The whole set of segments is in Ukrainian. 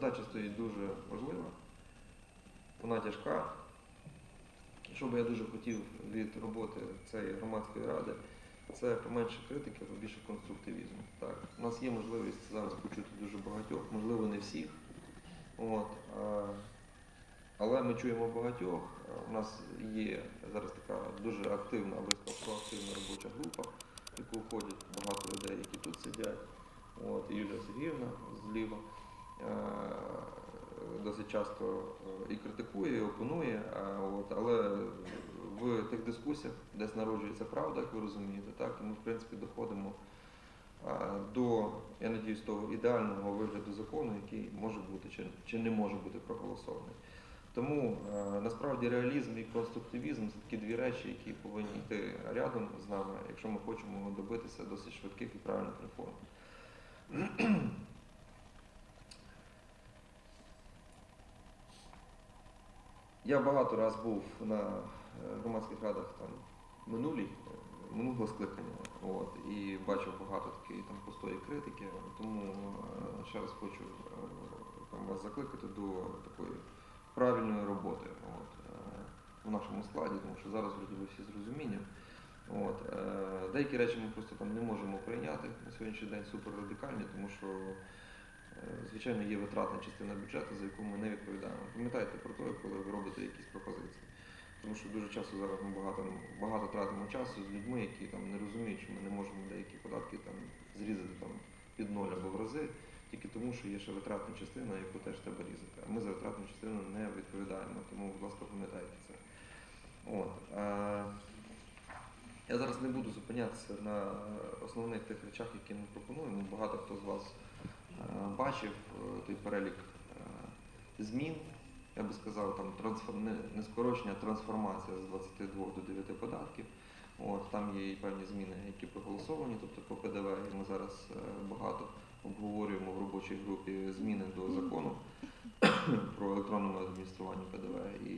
задача стоїть дуже важлива, вона тяжка. Що би я дуже хотів від роботи цієї громадської ради, це поменше критики, побільше конструктивізму. Так. У нас є можливість зараз почути дуже багатьох, можливо, не всіх. От, але ми чуємо багатьох. У нас є зараз така дуже активна, або проактивна робоча група, в яку входять багато людей, які тут сидять. От, Юлія Сергіївна зліва досить часто е, і критикує, і опонує, от, але в тих дискусіях десь народжується правда, як ви розумієте, так, і ми в принципі доходимо е, до, я надіюсь, того ідеального вигляду закону, який може бути чи, не може бути проголосований. Тому е, насправді реалізм і конструктивізм це такі дві речі, які повинні йти рядом з нами, якщо ми хочемо добитися досить швидких і правильних реформ. Я багато раз був на е, громадських радах там минулій, е, минулого скликання, от, і бачив багато такої там пустої критики. Тому е, ще раз хочу там, вас закликати до такої правильної роботи от, в нашому складі, тому що зараз ви всі з розумінням. От, деякі речі ми просто там не можемо прийняти на сьогоднішній день супер радикальні, тому що, звичайно, є витратна частина бюджету, за яку ми не відповідаємо. Пам'ятайте про те, коли ви робите якісь пропозиції. Тому що дуже часто зараз ми багато, багато тратимо часу з людьми, які там не розуміють, що ми не можемо деякі податки там зрізати там під ноль або в рази, тільки тому, що є ще витратна частина, яку теж треба різати. А ми за витратну частину не відповідаємо, тому, будь ласка, пам'ятайте це. От. е, я зараз не буду зупинятися на основних тих речах, які ми пропонуємо. Багато хто з вас е, бачив е, той перелік е, змін. Я би сказав, там трансформ... не, скорочення, а трансформація з 22 до 9 податків. От, там є і певні зміни, які проголосовані, тобто по ПДВ. І ми зараз е, багато обговорюємо в робочій групі зміни до закону про електронне адміністрування ПДВ. І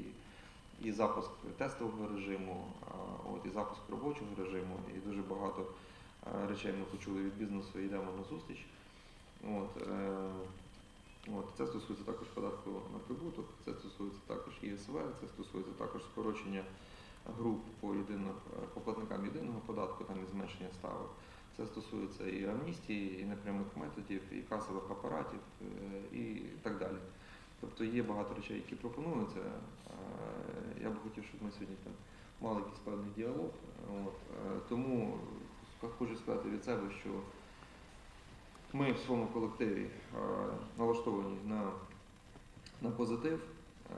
і запуск тестового режиму, от, і запуск робочого режиму, і дуже багато е, речей ми почули від бізнесу і йдемо на зустріч. От, е, от, це стосується також податку на прибуток, це стосується також ІСВ, це стосується також скорочення груп по, єдино, по єдиного податку, там і зменшення ставок. Це стосується і амністії, і непрямих методів, і касових апаратів, е, і так далі. Тобто є багато речей, які пропонуються. Е, Я би хотів, щоб ми сьогодні там мали якийсь певний діалог. От. Тому хочу сказати від себе, що ми в своєму колективі е, налаштовані на, на позитив. Е,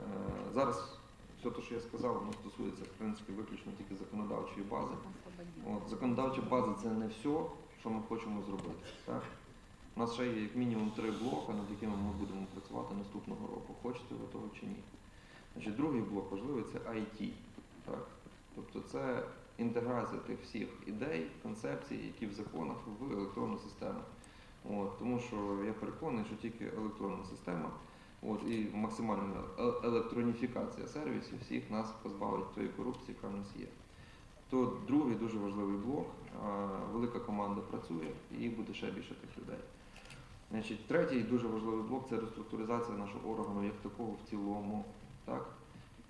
Зараз все те, що я сказав, воно стосується в принципі виключно тільки законодавчої бази. От, законодавча база це не все, що ми хочемо зробити. Так? У нас ще є як мінімум три блоки, над якими ми будемо працювати наступного року. Хочете ви того чи ні? Значить, другий блок важливий це IT. Так? Тобто це інтеграція тих всіх ідей, концепцій, які в законах в електронну систему. От, тому що я переконаний, що тільки електронна система от, і максимальна е- електроніфікація сервісів всіх нас позбавить тої корупції, яка в нас є. То другий дуже важливий блок. Велика команда працює і буде ще більше тих людей. Значить, третій дуже важливий блок це реструктуризація нашого органу як такого в цілому. Так?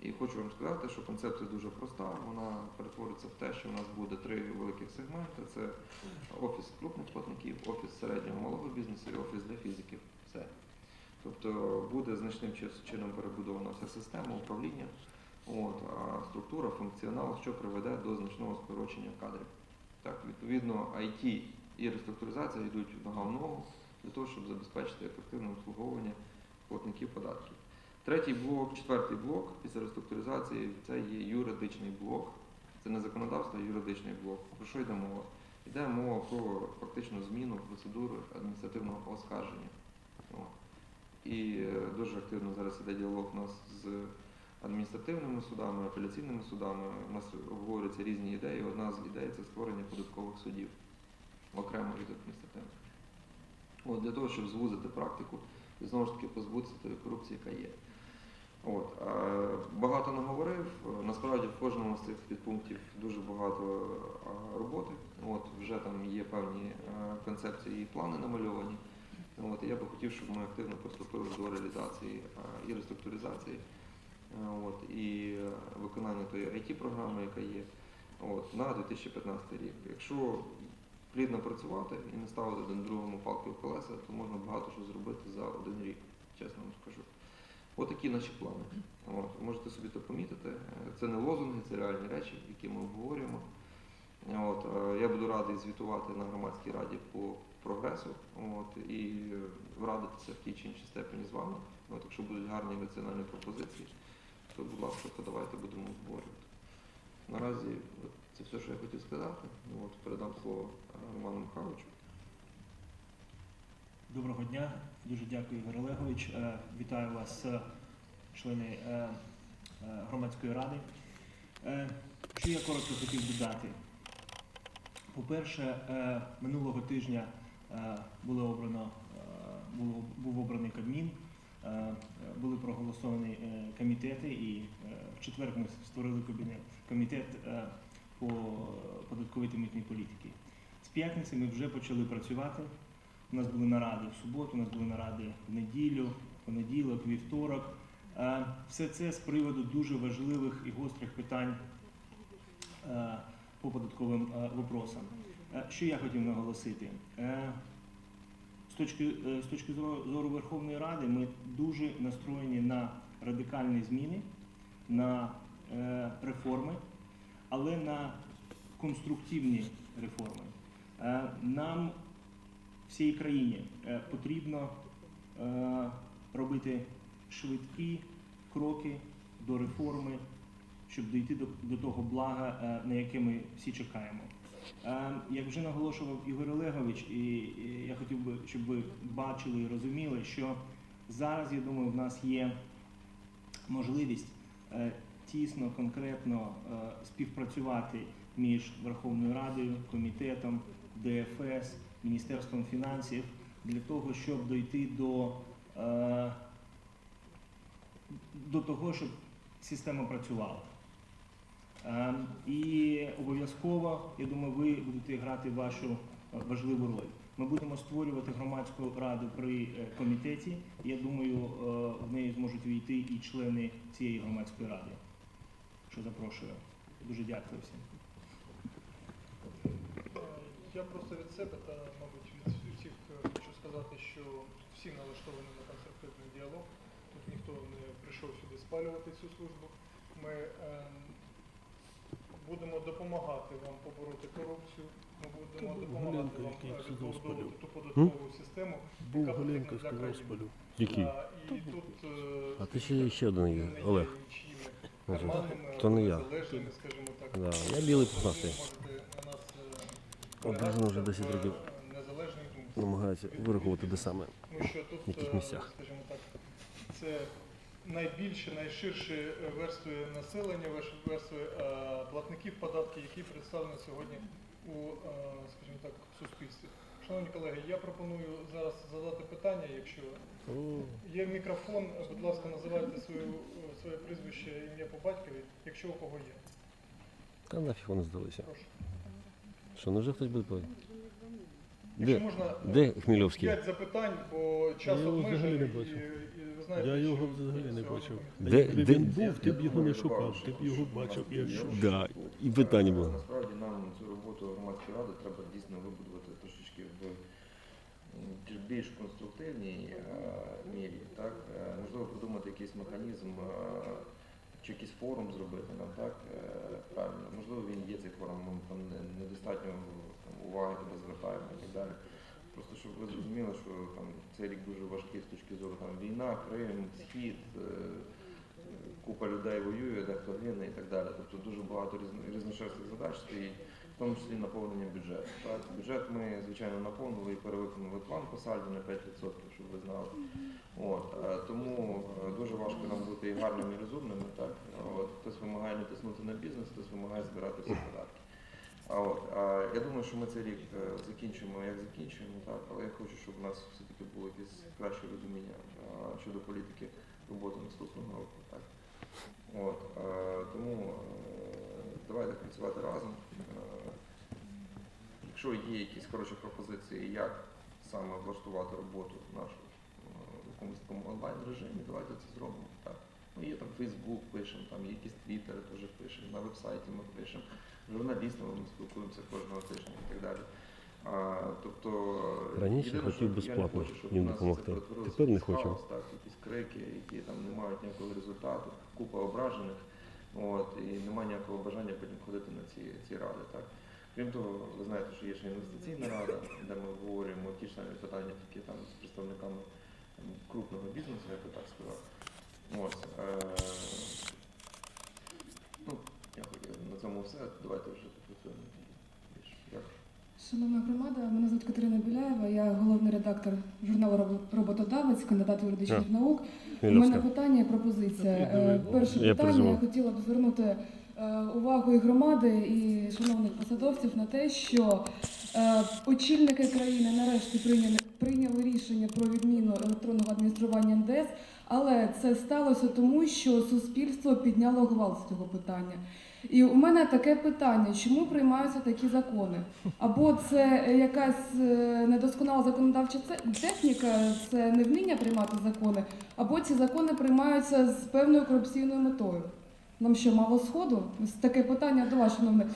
І хочу вам сказати, що концепція дуже проста. Вона перетвориться в те, що у нас буде три великих сегменти: це офіс крупних платників, офіс середнього малого бізнесу і офіс для фізиків. Все. Тобто буде значним чином перебудована вся система управління, от, а структура, функціонал, що приведе до значного скорочення кадрів. Так, відповідно, IT і реструктуризація йдуть нога в ногу для того, щоб забезпечити ефективне обслуговування платників податків. Третій блок, четвертий блок після реструктуризації це є юридичний блок. Це не законодавство, а юридичний блок. Про що йде мова? Йде мова про фактичну зміну процедури адміністративного оскарження. І е, дуже активно зараз іде діалог у нас з адміністративними судами, апеляційними судами. У нас обговорюються різні ідеї. Одна з ідей це створення податкових судів окремо від адміністративних. От, для того, щоб звузити практику і знову ж таки позбутися тої корупції, яка є. От, багато наговорив. Насправді в кожному з цих підпунктів дуже багато роботи. От, вже там є певні концепції і плани намальовані. От, я би хотів, щоб ми активно приступили до реалізації і реструктуризації, от, і виконання тої IT-програми, яка є, от, на 2015 рік. Якщо плідно працювати і не ставити один другому палки в колеса, то можна багато що зробити за один рік, чесно вам скажу. От наші плани. От, можете собі це помітити. Це не лозунги, це реальні речі, які ми обговорюємо. От, е, я буду радий звітувати на громадській раді по прогресу от, і радитися в тій чи іншій степені з вами. От, якщо будуть гарні раціональні пропозиції, то, будь ласка, то давайте будемо обговорювати. Наразі це все, що я хотів сказати. От, передам слово Роману Михайловичу. Доброго дня, дуже дякую, Ігор Олегович. Е, Вітаю вас, е, члени е, громадської ради. Що я коротко хотів додати? По-перше, минулого тижня було обрано, був обраний Кабмін, були проголосовані комітети, і в четвер ми створили комітет по податковій та митній політики. З п'ятниці ми вже почали працювати. У нас були наради в суботу, у нас були наради в неділю, понеділок, вівторок. Е, Все це з приводу дуже важливих і гострих питань е, по податковим е, вопросам. Що я хотів наголосити? З точки, з точки зору Верховної Ради ми дуже настроєні на радикальні зміни, на реформи, але на конструктивні реформи. Нам всій країні е, потрібно е, робити швидкі кроки до реформи, щоб дійти до, того блага, е, на яке ми всі чекаємо. Як вже наголошував Ігор Олегович, і, я хотів би, щоб ви бачили і розуміли, що зараз, я думаю, в нас є можливість тісно, конкретно співпрацювати між Верховною Радою, комітетом, ДФС, Міністерством фінансів для того, щоб дойти до, е, до того, щоб система працювала. Е, І обов'язково, я думаю, ви будете грати вашу важливу роль. Ми будемо створювати громадську раду при е, комітеті. Я думаю, е, в неї зможуть війти і члени цієї громадської ради. Що запрошую. Дуже дякую всім. Я просто від себе та, мабуть, від всіх е, хочу сказати, що всі налаштовані на конструктивний діалог. Тут ніхто не прийшов сюди спалювати цю службу. Ми ем, будемо допомагати вам побороти корупцію. Ми будемо допомагати вам е, відбудовувати ту податкову систему. Був яка потрібна Галенко, для сказав країни. спалю. Який? А, і тут, е, А ти ще ще один є, Олег. нічиїми Може, карманними, то не я. незалежними, скажімо так. Да, я білий пухнастий. можете Ображено вже 10 років. Намагаються вирахувати де саме. Тут, в яких е, місцях. це найбільше, найширші верстви населення, верстви е, платників податків, які представлені сьогодні у, е, скажімо так, суспільстві. Шановні колеги, я пропоную зараз задати питання, якщо є мікрофон, будь ласка, називайте свою, е, своє прізвище, ім'я по батькові, якщо у кого є. Та нафіг вони здалися. Прошу. Що, ну вже хтось буде платити? Якщо Де? можна, Де Хмельовський? п'ять запитань, бо час Я його взагалі не і, бачив. і ви знаєте, Я його що взагалі не бачив. Де- якби де- він був, ти б його не шукав, ти б його бачив, якщо. Да, і питання було. Насправді нам цю роботу громадської ради треба дійсно вибудувати трошечки в м, більш конструктивній е, мірі. Так? Е, Можливо, придумати якийсь механізм е, чи якийсь форум зробити нам, так? Е, Правильно. Можливо, він є цей форум, ми там недостатньо там, уваги туди звертаємо і так далі. Просто щоб ви зрозуміли, що там цей рік дуже важкий з точки зору там війна, Крим, схід, е, купа людей воює, дехто гине і так далі. Тобто дуже багато різно- різношерстих задач стоїть, тому числі наповнення бюджету. Так? Бюджет ми, звичайно, наповнили і перевиконали план по сальдо на 5%, щоб ви знали. От, е, тому е, дуже важко нам бути і гарними, і розумними. Так? От, хтось вимагає не тиснути на бізнес, хтось вимагає збирати всі податки. А от, а, я думаю, що ми цей рік е, закінчимо, як закінчуємо, так, але я хочу, щоб у нас все-таки було якесь краще розуміння щодо політики роботи наступного року. Так. От, тому давайте працювати разом. Е, якщо є якісь хороші пропозиції, як саме влаштувати роботу нашу е, в якомусь такому онлайн режимі, давайте це зробимо. Так. Ну, є там Фейсбук пишемо, там є якісь твіттери теж пишемо, на вебсайті ми пишемо, журналістами ми спілкуємося кожного тижня і так далі. А, тобто, Раніше єдине, хотів що безплатно я не хочу, щоб їм у нас допомогти. це перетворилося Тепер не в хочу. хаос, так, якісь крики, які там не мають ніякого результату, купа ображених, от, і немає ніякого бажання потім ходити на ці, ці ради. Так. Крім того, ви знаєте, що є ще інвестиційна рада, де ми обговорюємо ті ж самі питання, які там з представниками там, крупного бізнесу, я би так сказав. Ось, е, ну, я хотів на цьому все. Давайте вже попрацюємо. Дякую. Шановна громада, мене звуть Катерина Біляєва, я головний редактор журналу Роботодавець, кандидат юридичних наук. У мене питання і пропозиція. Е, Перше питання я хотіла б звернути увагу і громади, і шановних посадовців на те, що е, очільники країни нарешті прийняли, прийняли рішення про відміну електронного адміністрування НДС, але це сталося тому, що суспільство підняло гвалт з цього питання. І у мене таке питання: чому приймаються такі закони? Або це е, якась е, недосконала законодавча техніка, це невміння приймати закони, або ці закони приймаються з певною корупційною метою. Нам що, мало сходу? Ось таке питання до вас, шановне.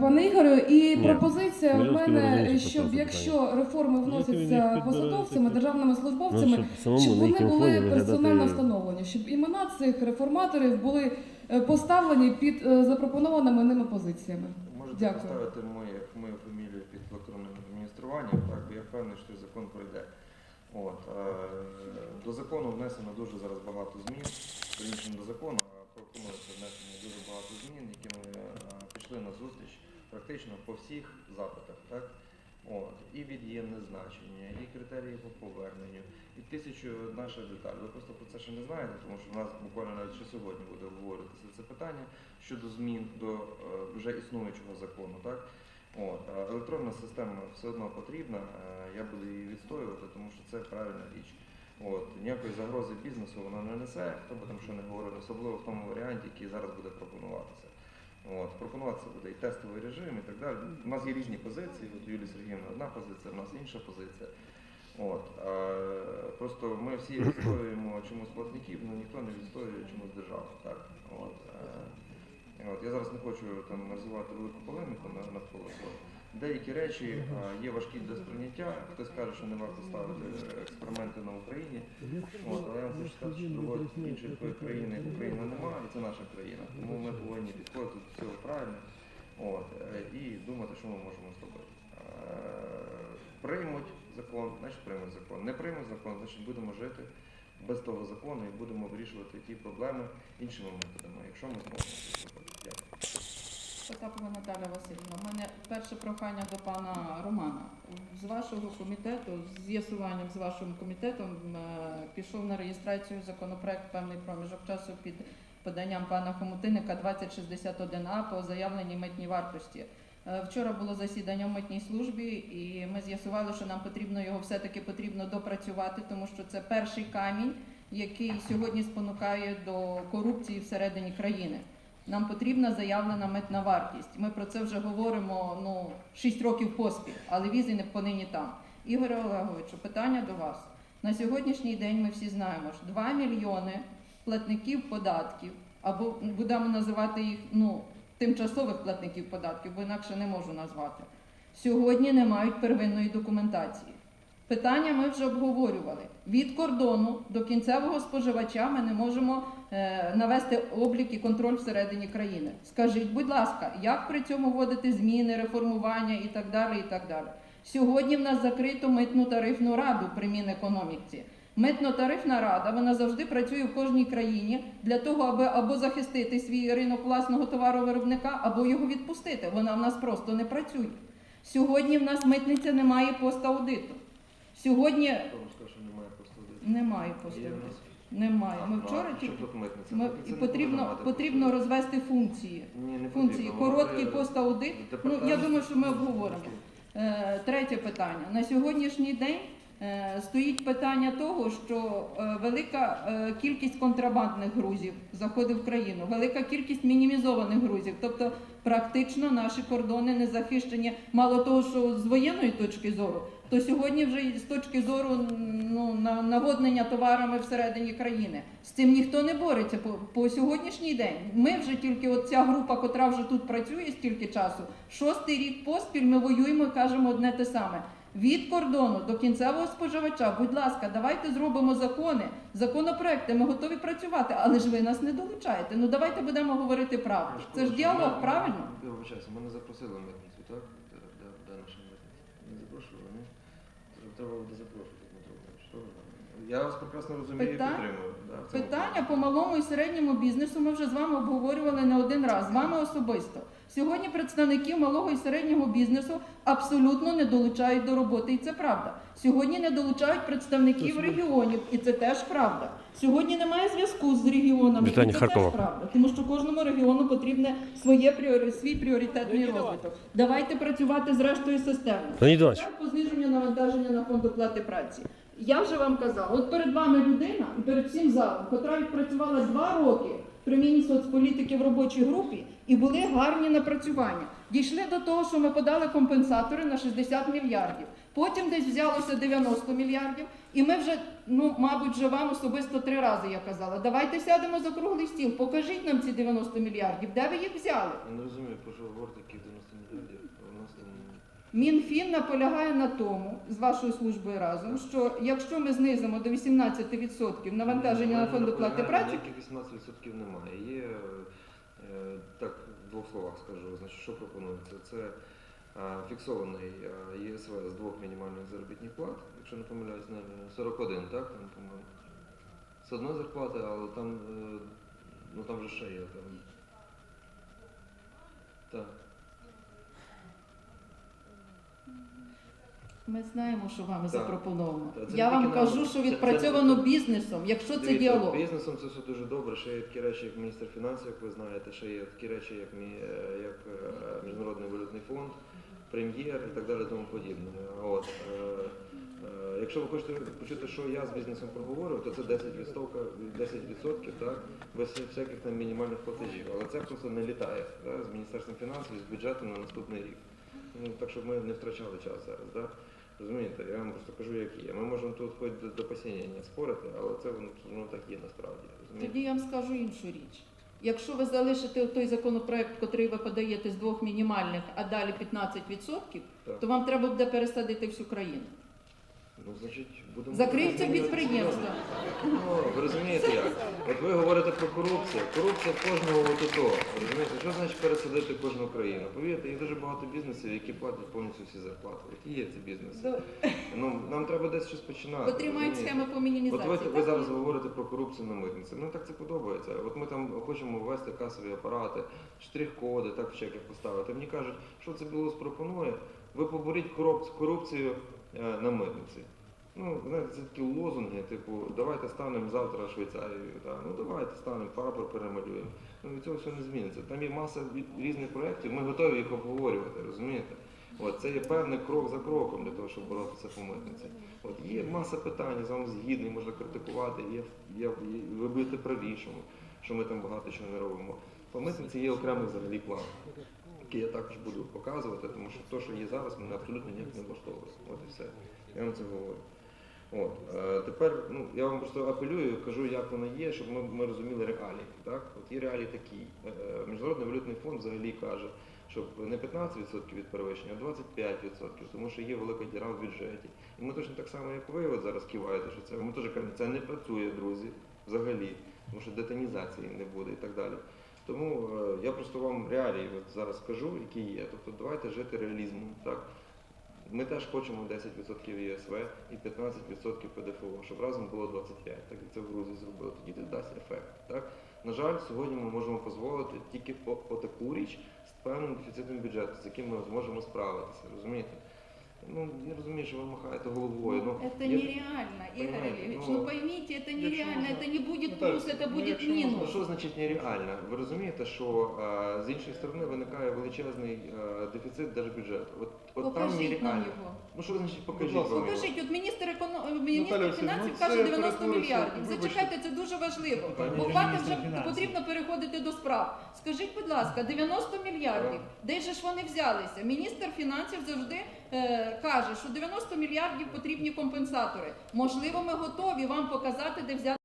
Пане Ігорю, і Ні. пропозиція в Мільйонський мене, розуміє, що щоб якщо реформи Як вносяться посадовцями, державними Ну, службовцями, щоб самому щоб на вони їхньому були персонально встановлені, щоб імена цих реформаторів були е, поставлені під е, запропонованими ними позиціями. Можете Дякую. поставити моє, мою фамілію під електронним адмініструванням, так, бо я впевнений, що цей закон пройде. От, е, до закону внесено дуже зараз багато змін, не до закону, а пропонується внесення дуже багато змін, які ми е, пішли на зустріч практично по всіх запитах. Так? От, і від'ємне значення, і критерії по поверненню, і тисячу наша деталь. Ви просто про це ще не знаєте, тому що в нас буквально навіть ще сьогодні буде обговорюватися це питання щодо змін до е, вже існуючого закону. Так? От, електронна система все одно потрібна, е, я буду її відстоювати, тому що це правильна річ. От, ніякої загрози бізнесу вона не несе, хто би там що не говорив, особливо в тому варіанті, який зараз буде пропонуватися. От, пропонуватися буде і тестовий режим, і так далі. У нас є різні позиції. От у Юлії Сергіївна одна позиція, у нас інша позиція. От, а, просто ми всі відстоюємо чомусь платників, але ніхто не відстоює чомусь державу. Так? От, е, от, я зараз не хочу там розвивати велику полеміку на- навколо цього. Деякі речі а, є важкі для сприйняття. Хтось каже, що не варто ставити експерименти на Україні. От, але я вам хочу сказати, що другої іншої країни як Україна немає, і це наша країна. Тому ми повинні підходити до цього правильно от, е, і думати, що ми можемо зробити. Е, Приймуть закон, значить приймуть закон. Не приймуть закон, значить будемо жити без того закону і будемо вирішувати ті проблеми іншими методами, якщо ми зможемо. Потапова Наталя Васильівна, у мене перше прохання до пана Романа. З вашого комітету, з'ясуванням з вашим комітетом, е, пішов на реєстрацію законопроект певний проміжок часу під поданням пана Хомутиника 2061А по заявленій митній вартості. Е, Вчора було засідання в митній службі, і ми з'ясували, що нам потрібно його все-таки потрібно допрацювати, тому що це перший камінь, який сьогодні спонукає до корупції всередині країни. Нам потрібна заявлена митна вартість. Ми про це вже говоримо ну 6 років поспіль, але візи не понині там. Ігоре Олеговичу, питання до вас. На сьогоднішній день ми всі знаємо, що 2 мільйони платників податків, або будемо називати їх ну, тимчасових платників податків, бо інакше не можу назвати. Сьогодні не мають первинної документації. Питання ми вже обговорювали. Від кордону до кінцевого споживача ми не можемо е, навести облік і контроль всередині країни. Скажіть, будь ласка, як при цьому вводити зміни, реформування і так далі. і так далі. Сьогодні в нас закрито митну тарифну раду при Мінекономіці. Митно-тарифна рада вона завжди працює в кожній країні для того, аби або захистити свій ринок власного товаровиробника, або його відпустити. Вона в нас просто не працює. Сьогодні в нас митниця не має пост-аудиту. Сьогодні Хто вам сказав, що немає просто немає Є. Немає. Ми А, вчора а тільки тут митниця? ми, Митниця і не буде потрібно, мати потрібно розвести функції. Ні, не Функції потрібно. короткий Воно пост-аудит. Ну я департамент- думаю, що ми обговоримо. Е, Третє питання. На сьогоднішній день Стоїть питання того, що е, велика е, кількість контрабандних грузів заходить в країну, велика кількість мінімізованих грузів. Тобто практично наші кордони не захищені. Мало того, що з воєнної точки зору, то сьогодні вже з точки зору ну, на- наводнення товарами всередині країни. З цим ніхто не бореться по, по сьогоднішній день. Ми вже тільки от ця група, котра вже тут працює стільки часу, шостий рік поспіль ми воюємо і кажемо одне те саме. Від кордону до кінцевого споживача, будь ласка, давайте зробимо закони, законопроекти. Ми готові працювати, але ж ви нас не долучаєте. Ну давайте будемо говорити правду. Це ж діалог, правильно? Я вибачаюся, мене запросили в митницю, так? Наша митниця? Не запрошували, ні? Треба буде запрошувати, Дмитро Володимирович. Я вас прекрасно розумію Питань- і підтримую. Да, в цьому Питання по малому і середньому бізнесу ми вже з вами обговорювали не один раз, з вами особисто. Сьогодні представників малого і середнього бізнесу абсолютно не долучають до роботи, і це правда. Сьогодні не долучають представників регіонів, і це теж правда. Сьогодні немає зв'язку з регіонами, Вітання і це Харкова. теж правда. Тому що кожному регіону потрібне своє пріорі... свій пріоритетний розвиток. Давайте працювати з рештою. Леонід по зниженню навантаження на фонд оплати праці. Я вже вам казала, от перед вами людина і перед всім залом, котра відпрацювала два роки при Мінсоцполітики в робочій групі і були гарні напрацювання. Дійшли до того, що ми подали компенсатори на 60 мільярдів. Потім десь взялося 90 мільярдів, і ми вже, ну, мабуть, вже вам особисто три рази я казала. Давайте сядемо за круглий стіл, покажіть нам ці 90 мільярдів, де ви їх взяли? Я не розумію, про що говорити, які 90 мільярдів. Мінфін наполягає на тому з вашою службою разом, що якщо ми знизимо до 18% навантаження на фонд оплати праці, Ніяких 18% немає. Є, е, так, в двох словах скажу, значить, що пропонується. Це е, фіксований е, ЄСВ з двох мінімальних заробітних плат, якщо не помиляюсь, на 41, так? Там, по-моєму, з одної зарплати, але там, е, ну, там вже ще є. Там. Так. Ми знаємо, що вами Так. запропоновано. Це Я вам кажу, нам. що Це- це- відпрацьовано це- бізнесом, якщо це Дивіться, діалог. Бізнесом це все дуже добре. Ще є такі речі, як міністр фінансів, як ви знаєте, ще є такі речі, як, мі- е, як е, Міжнародний валютний фонд, прем'єр і так далі, тому подібне. От, е, якщо ви хочете почути, що я з бізнесом проговорюю, то це 10%, 10% так, без всяких там мінімальних платежів. Але це просто не літає да, з Міністерством фінансів, з бюджетом на наступний рік. Ну, так, щоб ми не втрачали час зараз. Да? Розумієте, я вам просто кажу, як є. Ми можемо тут хоч до, до посіння спорити, але це воно, воно так є насправді. Розумієте? Тоді я вам скажу іншу річ. Якщо ви залишите той законопроект, який ви подаєте з двох мінімальних, а далі 15%, Так. то вам треба буде пересадити всю країну. Ну, значить, будемо Закриються будемо підприємства. Ну, ви розумієте як? От ви говорите про корупцію. Корупція кожного отото. Розумієте, що значить пересадити кожну країну? Повірте, є дуже багато бізнесів, які платять повністю всі зарплати. От є ці бізнеси. Ну, нам треба десь щось починати. Котрі мають розумієте? схеми по От мінімізації. ви, ви так? зараз говорите про корупцію на митниці. Ну так це подобається. От ми там хочемо ввести касові апарати, штрих-коди, так в чеках поставити. Мені кажуть, що це білорус пропонує. Ви поборіть корупцію, корупцію е, на митниці. Ну, знаєте, це такі лозунги, типу, давайте станемо завтра Швейцарією. Ну давайте станемо, прапор перемалюємо. Ну від цього все не зміниться. Там є маса різних проєктів, ми готові їх обговорювати, розумієте? От, це є певний крок за кроком для того, щоб боротися по митниці. От, є маса питань, з вами згідний, можна критикувати, є, є, є, ви будете що ми там багато чого не робимо. По митниці є окремий взагалі план, який я також буду показувати, тому що те, що є зараз, мене абсолютно ніяк не влаштовує. От і все. Я вам це говорю. От, е, тепер ну, я вам просто апелюю, кажу, як воно є, щоб ми, ми розуміли реалії. Так? От є реалії такі. Е, Міжнародний валютний фонд взагалі каже, щоб не 15% від перевищення, а 25%, тому що є велика діра в бюджеті. І ми точно так само, як ви от зараз киваєте, що це ми теж кажемо, це не працює, друзі, взагалі, тому що детонізації не буде і так далі. Тому е, я просто вам реалії от зараз скажу, які є. Тобто давайте жити реалізмом. Так? Ми теж хочемо 10% ЄСВ і 15% ПДФО, щоб разом було 25%, так як це в Грузії зробили. Тоді це дасть ефект. Так? На жаль, сьогодні ми можемо дозволити тільки по, таку річ з певним дефіцитом бюджету, з яким ми зможемо справитися. Розумієте? Ну, я розумію, що ви махаєте головою. Ну, Это є- нереально, Игорь Понимаете, Олегович. ну, Ну поймите, это Я нереально, можна- это не будет Наталья, плюс, это ну, будет якщо можна, Ну минус. що значить нереально? Ви розумієте, що е, з іншої сторони виникає величезний е, дефіцит держбюджету. От, от там Покажіть нам нереально. його. Ну що значить покажіть ласка. вам його? Покажіть, от міністр економ... міністр Наталя фінансів Василівна, каже це 90 перетвориться- мільярдів. вибачте. Зачекайте, це дуже важливо. Питання Бо до хватить міністра вже фінансів. потрібно переходити до справ. Скажіть, будь ласка, 90 мільярдів. Де же ж вони взялися? Міністр фінансів завжди е, каже, що 90 мільярдів потрібні компенсатори. Можливо, ми готові вам показати, де взяти.